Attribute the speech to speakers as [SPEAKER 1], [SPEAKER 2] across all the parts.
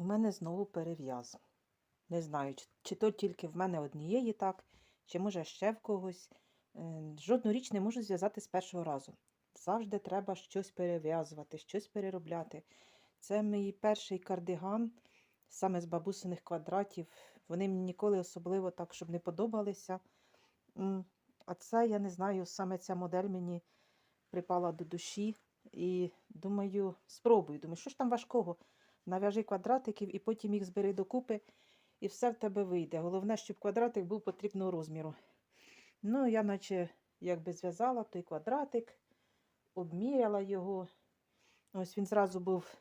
[SPEAKER 1] У мене знову перев'яз. Не знаю, чи, то тільки в мене однієї так, чи може ще в когось. Е, Жодну річ не можу зв'язати з першого разу. Завжди треба щось перев'язувати, щось переробляти. Це мій перший кардиган, саме з бабусиних квадратів. Вони мені ніколи особливо так, щоб не подобалися. А це, я не знаю, саме ця модель мені припала до душі. І думаю, спробую. Думаю, що ж там важкого? Нав'яжи квадратиків і потім їх збери докупи, і все в тебе вийде. Головне, щоб квадратик був потрібного розміру. Ну, я наче якби зв'язала той квадратик, обміряла його. Ось він зразу був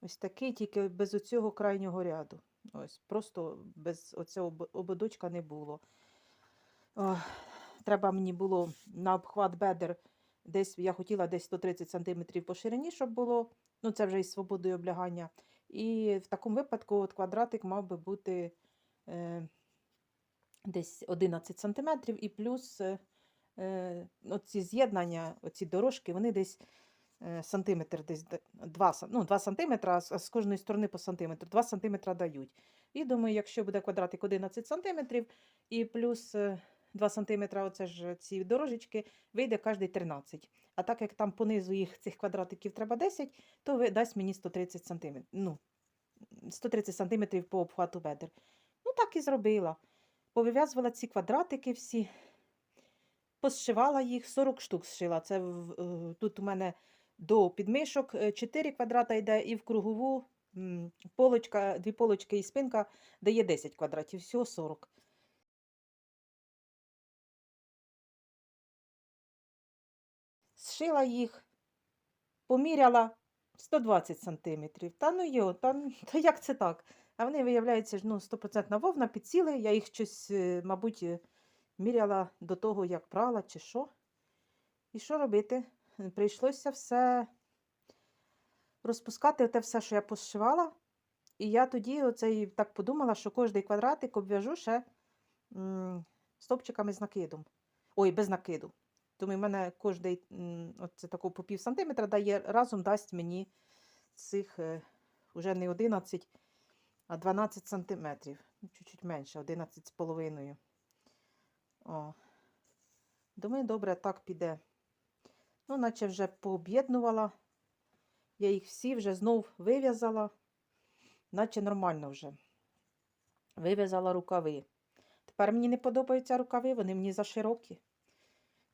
[SPEAKER 1] ось такий, тільки без оцього крайнього ряду. Ось, просто без оцього ободочка не було. О, треба мені було на обхват бедер, десь я хотіла десь 130 см по ширині, щоб було. Ну, це вже із свободою облягання. І в такому випадку от квадратик мав би бути е, десь 11 см, і плюс е, е, оці з'єднання, оці дорожки, вони десь е, сантиметр, десь 2, ну, 2 сантиметри, а з кожної сторони по сантиметру, 2 сантиметра дають. І думаю, якщо буде квадратик 11 сантиметрів і плюс е, 2 сантиметра, оце ж ці дорожечки, вийде кожний 13. А так як там понизу їх цих квадратиків треба 10, то дасть мені 130 сантиметрів. Ну, 130 сантиметрів по обхвату бедер. Ну, так і зробила. Повив'язувала ці квадратики всі, посшивала їх, 40 штук зшила. Це е, тут у мене до підмишок 4 квадрата йде, і в кругову полочка, дві полочки і спинка дає 10 квадратів, всього 40. Зшила їх, поміряла 120 сантиметрів. Та ну йо, та, та як це так? А вони, виявляється, ну, 100% вовна підсіли. Я їх щось, е, мабуть, е, міряла до того, як прала чи що. І що робити? Прийшлося все розпускати, те все, що я пошивала. І я тоді оце так подумала, що кожний квадратик обв'яжу ще стопчиками з накидом. Ой, без накиду. Тому в мене кожний м, оце тако по пів сантиметра дає, разом дасть мені цих вже не 11, а 12 сантиметрів. Ну, Чуть-чуть менше, 11 з половиною. О. Думаю, добре, так піде. Ну, наче вже пооб'єднувала. Я їх всі вже знов вив'язала, наче нормально вже. Вив'язала рукави. Тепер мені не подобаються рукави, вони мені заширокі.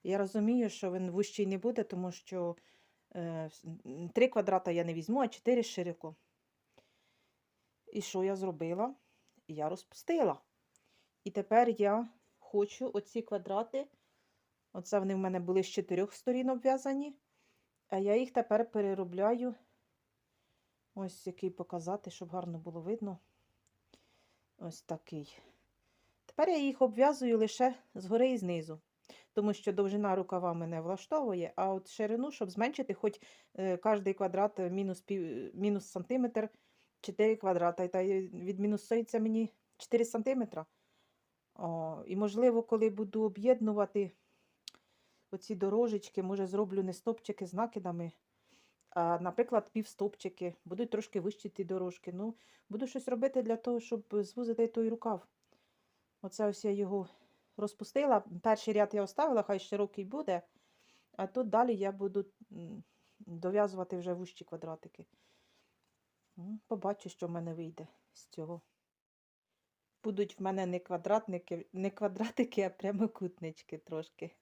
[SPEAKER 1] Я розумію, що він вущий не буде, тому що е, три квадрата я не візьму, а чотири широко. І що я зробила? Я розпустила. І тепер я хочу оці квадрати. Оце вони в мене були з чотирьох сторін обв'язані. А я їх тепер переробляю. Ось який показати, щоб гарно було видно. Ось такий. Тепер я їх обв'язую лише згори і знизу, тому що довжина рукава мене влаштовує, а от ширину, щоб зменшити, хоч е, кожний квадрат е, мінус, пів, мінус сантиметр, 4 квадрата, та відмінусується мені 4 сантиметра. О, і можливо, коли буду об'єднувати оці дорожечки, може зроблю не стопчики з накидами, а, наприклад, півстопчики. Будуть трошки вищі ті дорожки. Ну, буду щось робити для того, щоб звузити той рукав. Оце ось я його розпустила. Перший ряд я оставила, хай широкий буде. А тут далі я буду дов'язувати вже вущі квадратики. Побачу, що в мене вийде з цього. Будуть в мене не квадратники, не квадратики, а прямокутнички трошки.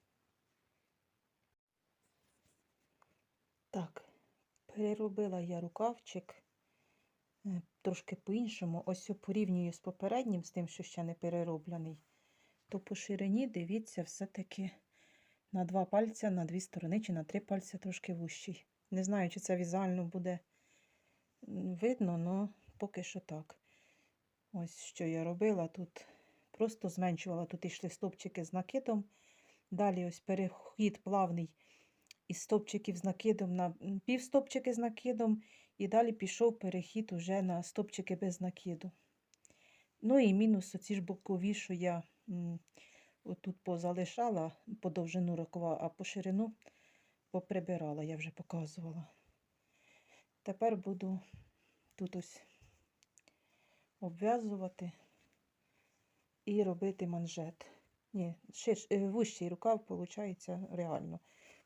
[SPEAKER 1] Так, переробила я рукавчик е, трошки по-іншому. Ось порівнюю з попереднім, з тим, що ще не перероблений. То по ширині, дивіться, все-таки на два пальця, на дві сторони чи на три пальця трошки вущий. Не знаю, чи це візуально буде видно, але поки що так. Ось що я робила тут. Просто зменшувала. Тут йшли стопчики з накидом. Далі ось перехід плавний із стопчиків з накидом на півстопчики з накидом. І далі пішов перехід уже на стопчики без накиду. Ну і мінус оці ж бокові, що я отут позалишала по довжину рукава, а по ширину поприбирала, я вже показувала. Тепер буду тут ось обв'язувати і робити манжет. Ні, е, рукав виходить реально,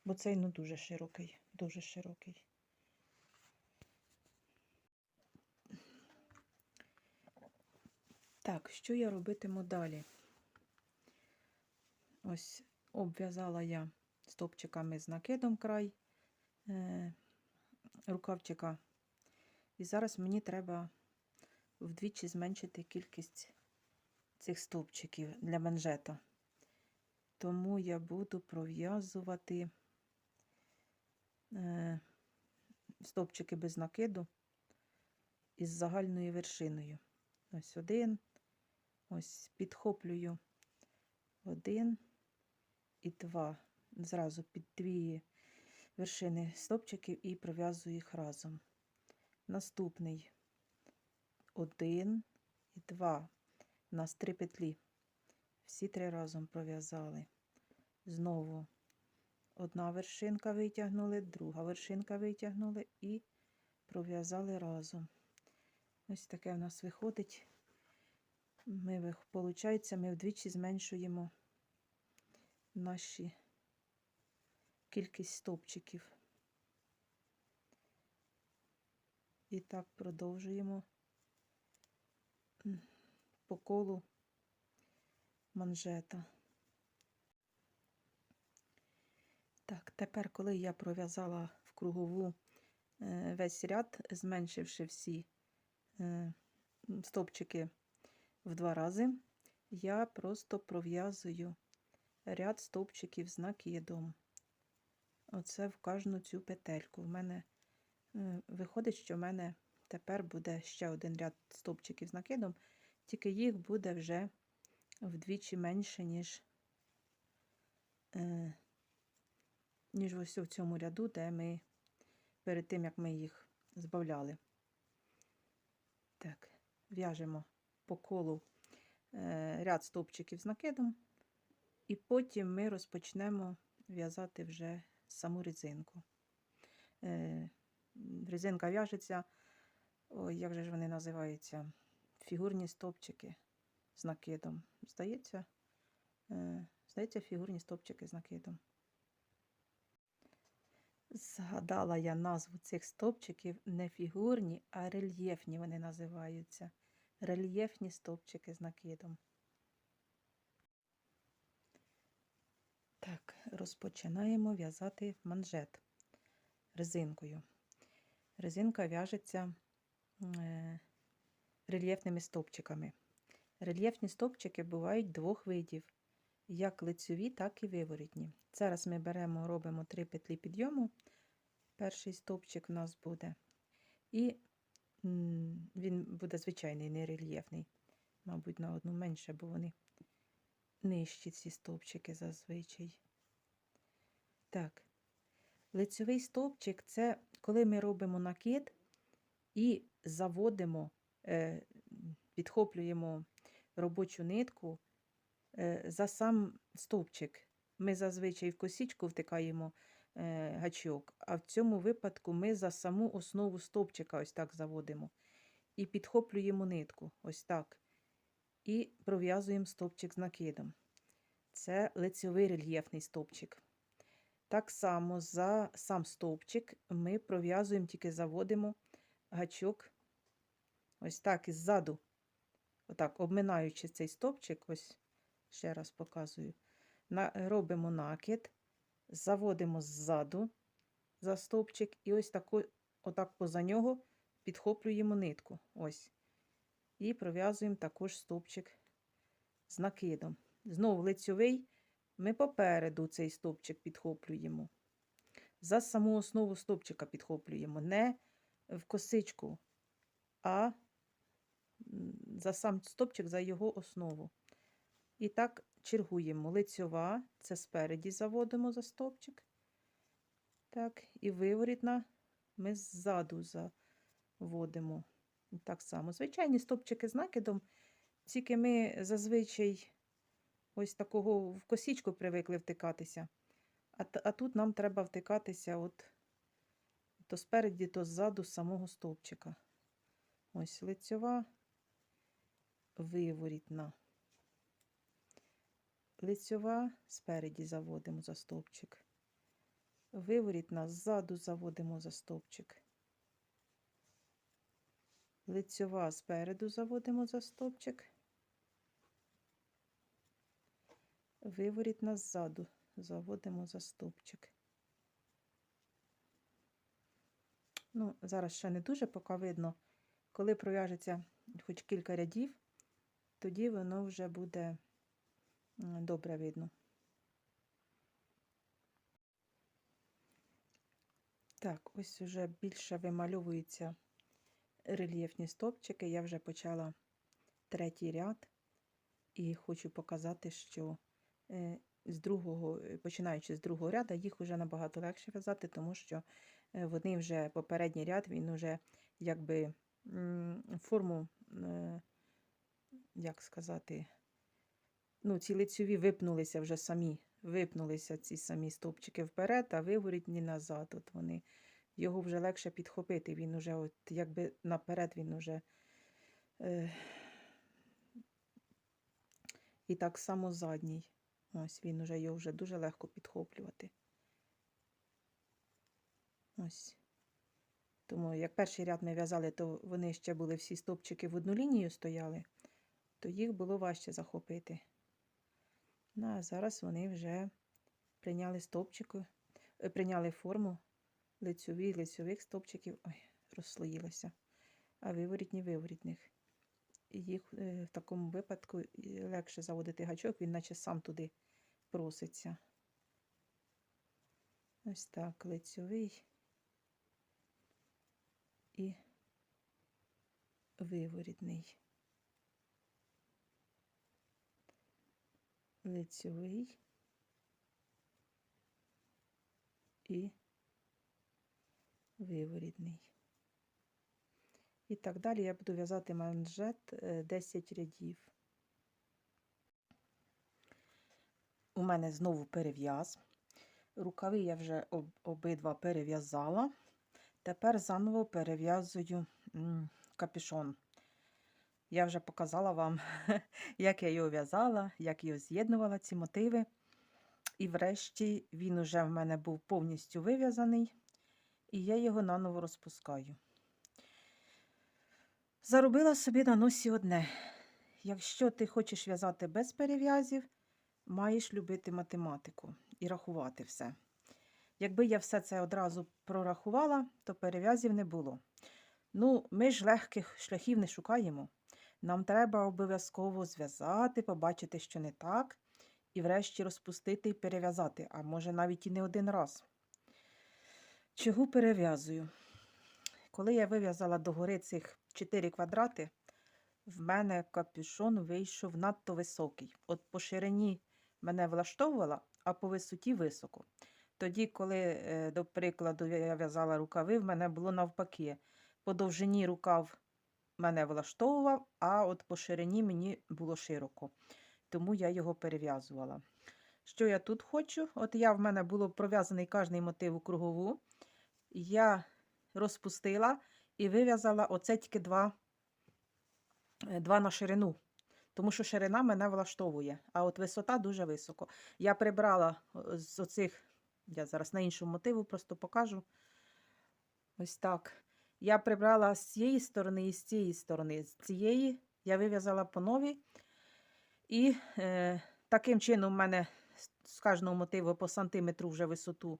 [SPEAKER 1] бо цей ну дуже широкий, дуже широкий. Так, що я робитиму далі? Ось обв'язала я стопчиками з накидом край е, рукавчика. І зараз мені треба вдвічі зменшити кількість цих стовпчиків для манжета. Тому я буду пров'язувати е, стовпчики без накиду із загальною вершиною. Ось один, ось підхоплюю один і два. Зразу під дві вершини стовпчиків і пров'язую їх разом. Наступний один і два. У нас три петлі. Всі три разом пров'язали. Знову одна вершинка витягнули, друга вершинка витягнули і пров'язали разом. Ось таке в нас виходить. Ми, виходить, ми вдвічі зменшуємо наші кількість стовпчиків. І так продовжуємо по колу манжета. Так, тепер, коли я пров'язала в кругову е, весь ряд, зменшивши всі е, стовпчики в два рази, я просто пров'язую ряд стовпчиків з накидом. Оце в кожну цю петельку. В мене е, виходить, що в мене тепер буде ще один ряд стовпчиків з накидом, тільки їх буде вже вдвічі менше, ніж, е, ніж ось в цьому ряду, де ми перед тим, як ми їх збавляли. Так, в'яжемо по колу е, ряд стовпчиків з накидом, і потім ми розпочнемо в'язати вже саму резинку. Е, резинка в'яжеться, як же ж вони називаються? Фігурні стовпчики з накидом. Здається, е, здається, фігурні стовпчики з накидом. Згадала я назву цих стовпчиків не фігурні, а рельєфні вони називаються. Рельєфні стовпчики з накидом. Так, розпочинаємо в'язати манжет резинкою. Резинка в'яжеться е, рельєфними стовпчиками. Рельєфні стовпчики бувають двох видів, як лицьові, так і виворітні. Зараз ми беремо, робимо три петлі підйому. Перший стовпчик у нас буде. І він буде звичайний, не рельєфний. Мабуть, на одну менше, бо вони нижчі ці стовпчики зазвичай. Так, лицьовий стовпчик це коли ми робимо накид і заводимо, е, підхоплюємо робочу нитку е, за сам стовпчик. Ми зазвичай в косічку втикаємо е, гачок, а в цьому випадку ми за саму основу стовпчика ось так заводимо. І підхоплюємо нитку, ось так. І пров'язуємо стовпчик з накидом. Це лицьовий рельєфний стовпчик. Так само за сам стовпчик ми пров'язуємо, тільки заводимо гачок ось так іззаду. Отак, обминаючи цей стовпчик, ось ще раз показую, робимо накид, заводимо ззаду за стовпчик і ось тако, отак поза нього підхоплюємо нитку. Ось. І пров'язуємо також стовпчик з накидом. Знову лицьовий ми попереду цей стовпчик підхоплюємо. За саму основу стовпчика підхоплюємо. Не в косичку, а за сам стовпчик, за його основу. І так чергуємо. Лицьова, це спереді заводимо за стовпчик. Так, і виворітна ми ззаду заводимо. Так само. Звичайні стовпчики з накидом, тільки ми зазвичай ось такого в косічку привикли втикатися. А, а тут нам треба втикатися от то спереді, то ззаду з самого стовпчика. Ось лицьова виворітна. Лицьова спереді заводимо за стовпчик. Виворітна ззаду заводимо за стовпчик. Лицьова спереду заводимо за стовпчик. Виворітна ззаду заводимо за стовпчик. Ну, зараз ще не дуже поки видно. Коли пров'яжеться хоч кілька рядів, тоді воно вже буде добре видно. Так, ось вже більше вимальовуються рельєфні стовпчики. Я вже почала третій ряд і хочу показати, що е, з другого, починаючи з другого ряду, їх вже набагато легше в'язати, тому що е, вони вже попередній ряд, він вже якби форму, е, як сказати, ну, ці лицьові випнулися вже самі, випнулися ці самі стовпчики вперед, а виворітні назад. От вони. Його вже легше підхопити. Він уже, от якби наперед, він уже. Е, і так само задній. Ось він уже його вже дуже легко підхоплювати. Ось. Тому як перший ряд ми в'язали, то вони ще були всі стовпчики в одну лінію стояли, то їх було важче захопити. Ну, а зараз вони вже прийняли стовпчики, е, прийняли форму лицьові, лицьових стовпчиків. Ой, розслоїлося. А виворітні виворітних. Їх е, в такому випадку е, легше заводити гачок, він наче сам туди проситься. Ось так, лицьовий і виворітний. Лицьовий і виворітний. І так далі я буду в'язати манжет е, 10 рядів. У мене знову перев'яз. Рукави я вже об- обидва перев'язала. Тепер заново перев'язую капюшон. Я вже показала вам, як я його в'язала, як його з'єднувала, ці мотиви. І врешті він уже в мене був повністю вив'язаний, і я його наново розпускаю. Заробила собі на носі одне. Якщо ти хочеш в'язати без перев'язів, маєш любити математику і рахувати все. Якби я все це одразу прорахувала, то перев'язів не було. Ну, ми ж легких шляхів не шукаємо. Нам треба обов'язково зв'язати, побачити, що не так, і врешті розпустити і перев'язати, а може навіть і не один раз. Чого перев'язую? Коли я вив'язала догори цих 4 квадрати, в мене капюшон вийшов надто високий. От по ширині мене влаштовувала, а по висоті високо. Тоді, коли, е, до прикладу, я в'язала рукави, в мене було навпаки. По довжині рукав мене влаштовував, а от по ширині мені було широко. Тому я його перев'язувала. Що я тут хочу? От я в мене було пров'язаний кожний мотив у кругову. Я розпустила і вив'язала оце тільки два, е, два на ширину. Тому що ширина мене влаштовує, а от висота дуже високо. Я прибрала з оцих, я зараз на іншому мотиву просто покажу. Ось так. Я прибрала з цієї сторони і з цієї сторони. З цієї я вив'язала по новій. І е, таким чином в мене з кожного мотиву по сантиметру вже висоту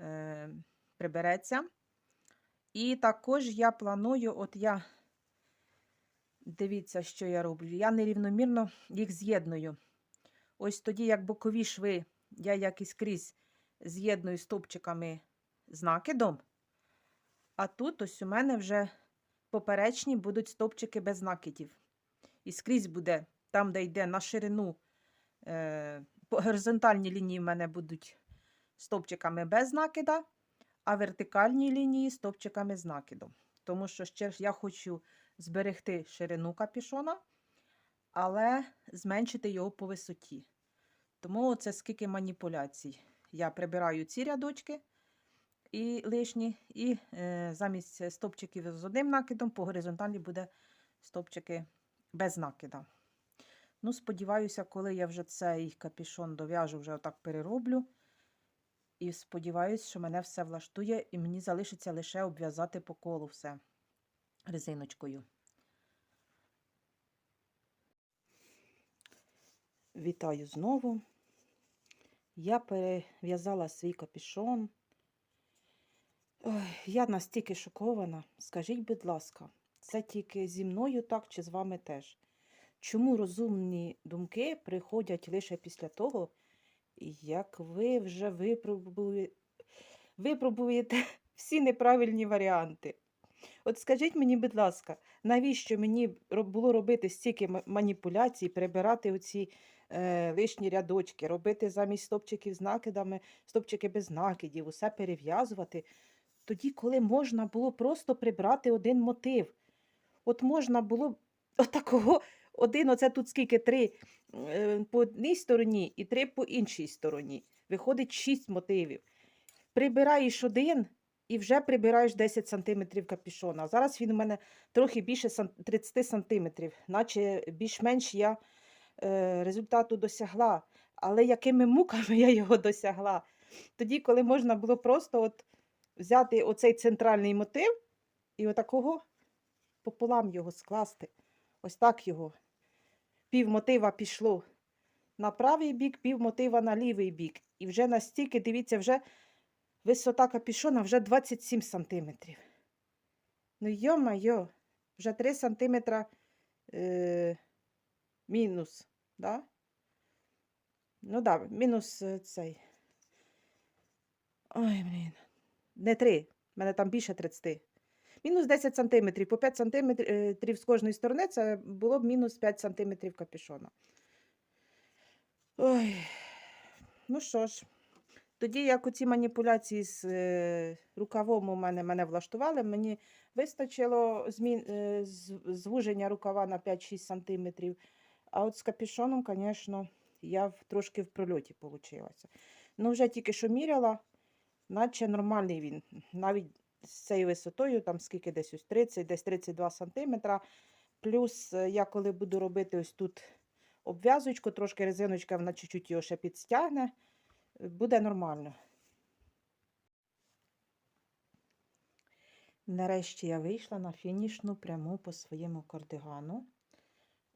[SPEAKER 1] е, прибереться. І також я планую, от я, дивіться, що я роблю. Я нерівномірно їх з'єдную. Ось тоді, як бокові шви, я як і скрізь з'єдную стовпчиками з накидом. А тут ось у мене вже поперечні будуть стовпчики без накидів. І скрізь буде, там, де йде на ширину, е, по горизонтальній лінії в мене будуть стовпчиками без накида, а вертикальні лінії стовпчиками накидом. Тому що ще ж я хочу зберегти ширину капюшона, але зменшити його по висоті. Тому це скільки маніпуляцій. Я прибираю ці рядочки і лишні, і е, замість стовпчиків з одним накидом по горизонталі буде стовпчики без накида. Ну, сподіваюся, коли я вже цей капішон дов'яжу, вже отак перероблю. І сподіваюся, що мене все влаштує, і мені залишиться лише обв'язати по колу все резиночкою. Вітаю знову. Я перев'язала свій капішон. Ой, я настільки шокована. Скажіть, будь ласка, це тільки зі мною так чи з вами теж? Чому розумні думки приходять лише після того, як ви вже випробує... випробуєте всі неправильні варіанти? От скажіть мені, будь ласка, навіщо мені було робити стільки маніпуляцій, прибирати оці е, лишні рядочки, робити замість стопчиків з накидами, стопчики без накидів, усе перев'язувати, тоді, коли можна було просто прибрати один мотив. От можна було отакого, один, оце тут скільки три по одній стороні і три по іншій стороні. Виходить шість мотивів. Прибираєш один і вже прибираєш 10 см капюшона. Зараз він у мене трохи більше 30 см, наче більш-менш я е, результату досягла. Але якими муками я його досягла? Тоді, коли можна було просто от взяти оцей центральний мотив і отакого пополам його скласти. Ось так його. Пів мотива пішло на правий бік, пів мотива на лівий бік. І вже настільки, дивіться, вже висота капішона вже 27 сантиметрів. Ну, йо-майо, вже 3 сантиметра е, мінус, да? Ну да, мінус е, цей. Ой, блін. Не 3, в мене там більше 30. Мінус 10 сантиметрів. По 5 сантиметрів з кожної сторони це було б мінус 5 сантиметрів капюшона. Ой, ну що ж, тоді як оці маніпуляції з е, рукавом у мене мене влаштували, мені вистачило змін, е, звуження рукава на 5-6 сантиметрів. А от з капюшоном, звісно, я трошки в прольоті вийшла. Ну, вже тільки що міряла, наче нормальний він. Навіть з цією висотою, там скільки десь ось 30, десь 32 сантиметра. Плюс е, я коли буду робити ось тут обв'язочку, трошки резиночка, вона чуть-чуть його ще підстягне, е, буде нормально. Нарешті я вийшла на фінішну пряму по своєму кардигану.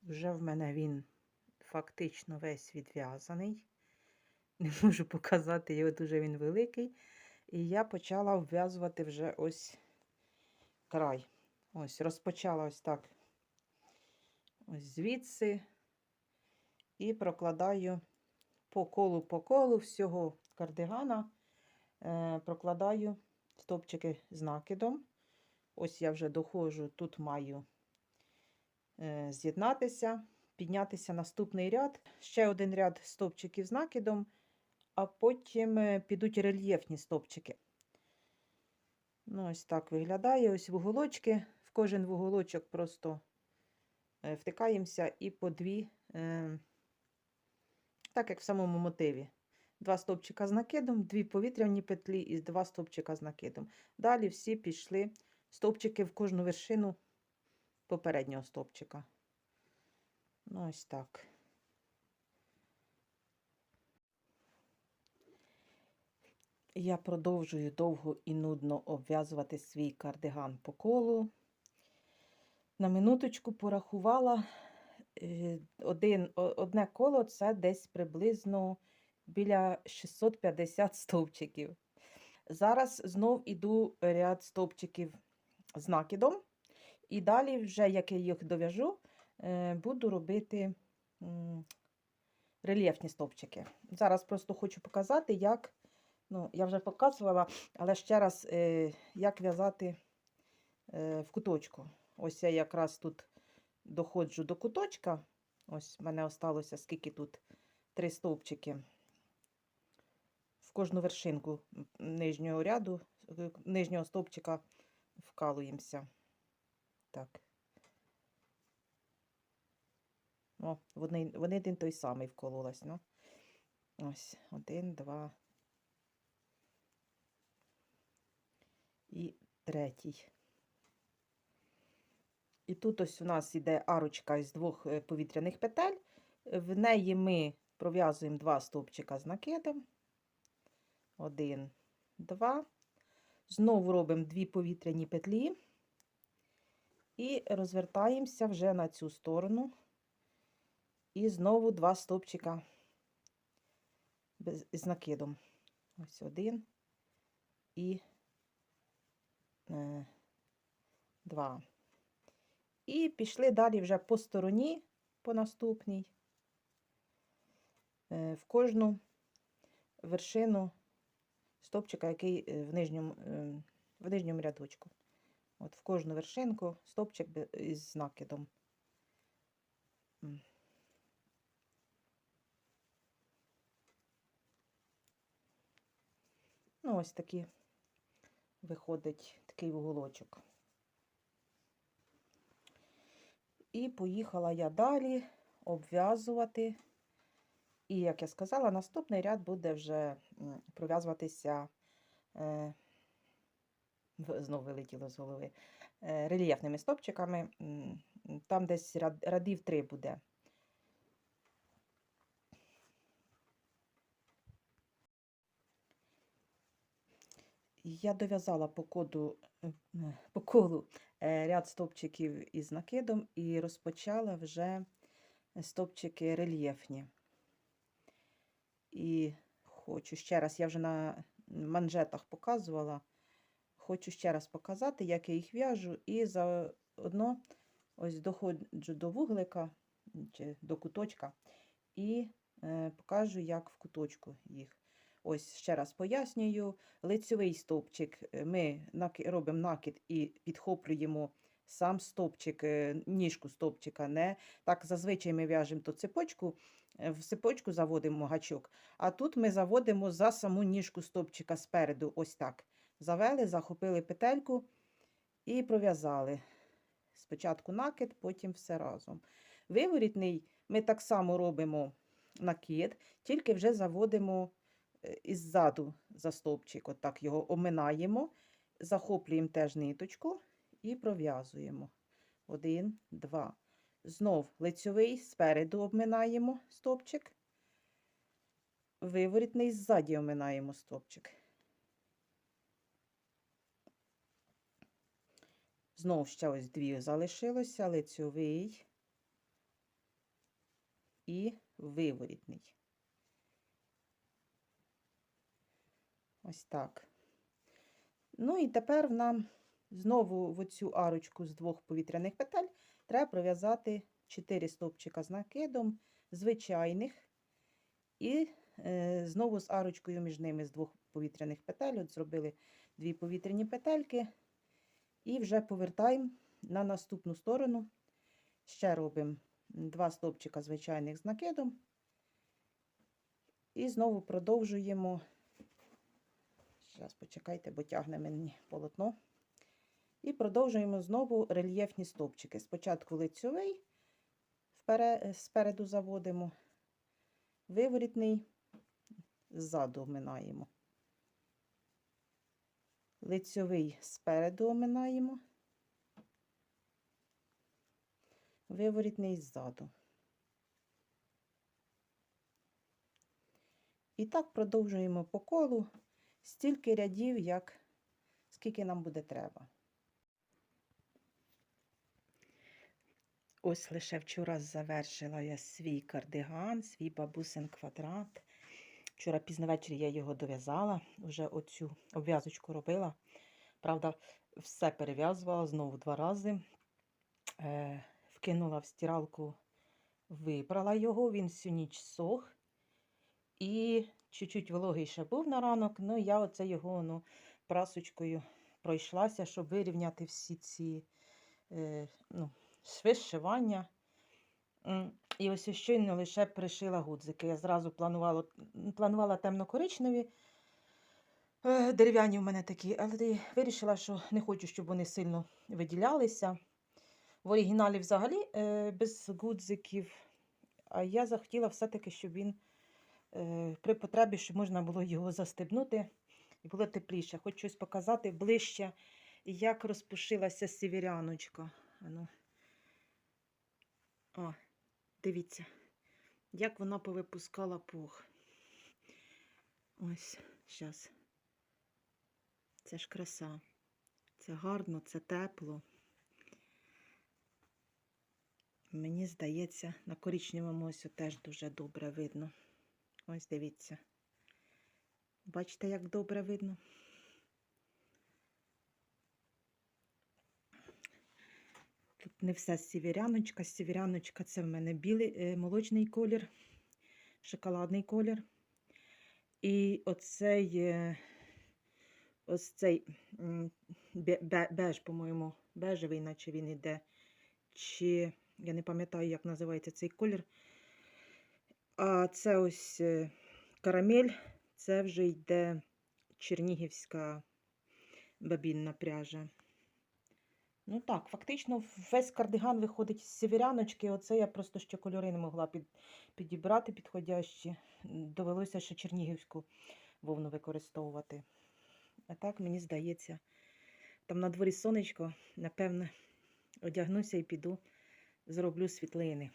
[SPEAKER 1] Вже в мене він фактично весь відв'язаний. Не можу показати його, дуже він великий. І я почала обв'язувати вже ось край. Ось, розпочала ось так. Ось звідси. І прокладаю по колу по колу всього кардигана. Е, прокладаю стопчики з накидом. Ось я вже доходжу, тут маю е, з'єднатися, піднятися наступний ряд. Ще один ряд стопчиків з накидом а потім е, підуть рельєфні стовпчики. Ну, ось так виглядає. Ось вуголочки. В кожен вуголочок просто е, втикаємося і по дві, е, так як в самому мотиві. Два стовпчика з накидом, дві повітряні петлі і два стовпчика з накидом. Далі всі пішли стовпчики в кожну вершину попереднього стовпчика. Ну, ось так. Я продовжую довго і нудно обв'язувати свій кардиган по колу. На минуточку порахувала е, один, одне коло це десь приблизно біля 650 стовпчиків. Зараз знов іду ряд стовпчиків з накидом. І далі, вже як я їх дов'яжу, е, буду робити рельєфні стовпчики. Зараз просто хочу показати, як Ну, я вже показувала, але ще раз, е, як в'язати е, в куточку. Ось я якраз тут доходжу до куточка. Ось в мене осталося скільки тут три стовпчики. В кожну вершинку нижнього ряду, е, нижнього стовпчика вкалуємося. Так. О, вони, один той самий вкололась. Ну. Ось, один, два. І третій. І тут ось у нас іде арочка із двох е, повітряних петель. В неї ми пров'язуємо два стовпчика з накидом. Один, два. Знову робимо дві повітряні петлі і розвертаємося вже на цю сторону. І знову два стовпчика з накидом. Ось один і е, два. І пішли далі вже по стороні, по наступній, е, в кожну вершину стовпчика, який е, в нижньому, в нижньому рядочку. От в кожну вершинку стовпчик із накидом. Ну, ось такі виходить такий вуголочок. І поїхала я далі обв'язувати. І, як я сказала, наступний ряд буде вже пров'язуватися, е, в- знов вилетіло з голови, е, рельєфними стопчиками. Там десь ряд, рядів три буде. Я дов'язала по коду, е, е, по колу е, ряд стовпчиків із накидом і розпочала вже стовпчики рельєфні. І хочу ще раз, я вже на манжетах показувала, хочу ще раз показати, як я їх в'яжу, і заодно ось доходжу до вуглика чи до куточка і е, покажу, як в куточку їх. Ось ще раз пояснюю. Лицьовий стовпчик е, ми робимо накид і підхоплюємо сам стовпчик, е, ніжку стовпчика. Не так зазвичай ми в'яжемо то цепочку, е, в цепочку заводимо гачок, а тут ми заводимо за саму ніжку стовпчика спереду. Ось так. Завели, захопили петельку і пров'язали. Спочатку накид, потім все разом. Виворітний ми так само робимо накид, тільки вже заводимо іззаду за стовпчик, отак його оминаємо, захоплюємо теж ниточку і пров'язуємо. Один, два. Знов лицьовий спереду обминаємо стовпчик, виворітний ззаді оминаємо стовпчик. Знов ще ось дві залишилося, лицьовий і виворітний. Ось так. Ну і тепер нам знову в оцю арочку з двох повітряних петель треба пров'язати 4 стовпчика з накидом звичайних. І е, знову з арочкою між ними з двох повітряних петель. От зробили дві повітряні петельки. І вже повертаємо на наступну сторону. Ще робимо два стовпчика звичайних з накидом. І знову продовжуємо. Зараз почекайте, бо тягне мені полотно. І продовжуємо знову рельєфні стовпчики. Спочатку лицьовий, спереду заводимо, виворітний, ззаду оминаємо. Лицьовий спереду оминаємо, виворітний ззаду. І так продовжуємо по колу стільки рядів, як скільки нам буде треба. Ось лише вчора завершила я свій кардиган, свій бабусин квадрат. Вчора пізно ввечері я його дов'язала, вже оцю обв'язочку робила. Правда, все перев'язувала знову два рази. Е, вкинула в стиралку, випрала його, він всю ніч сох. І чуть-чуть вологий ще був на ранок, ну я оце його ну, прасочкою пройшлася, щоб вирівняти всі ці е, ну, шви, зшивання. І ось щойно лише пришила гудзики. Я зразу планувала, планувала темно-коричневі. е, Дерев'яні в мене такі, але вирішила, що не хочу, щоб вони сильно виділялися. В оригіналі взагалі е, без гудзиків. А я захотіла все-таки, щоб він при потребі, щоб можна було його застебнути і було тепліше. Хочу щось показати ближче, як розпушилася сівіряночка. Ану, О, дивіться, як вона повипускала пух. Ось, зараз. Це ж краса. Це гарно, це тепло. Мені здається, на коричневому ось теж дуже добре видно. Ось дивіться. Бачите, як добре видно? Тут не все сівіряночка. Сівіряночка це в мене білий е, молочний колір, шоколадний колір. І оцей, е, ось цей беж, по-моєму, бежевий, наче він іде. Чи я не пам'ятаю, як називається цей колір. А це ось е, карамель, це вже йде чернігівська бабінна пряжа. Ну так, фактично весь кардиган виходить з сіверяночки. Оце я просто ще кольори не могла під, підібрати підходящі. Довелося ще чернігівську вовну використовувати. А так, мені здається, там на дворі сонечко, напевне, одягнуся і піду, зроблю світлини.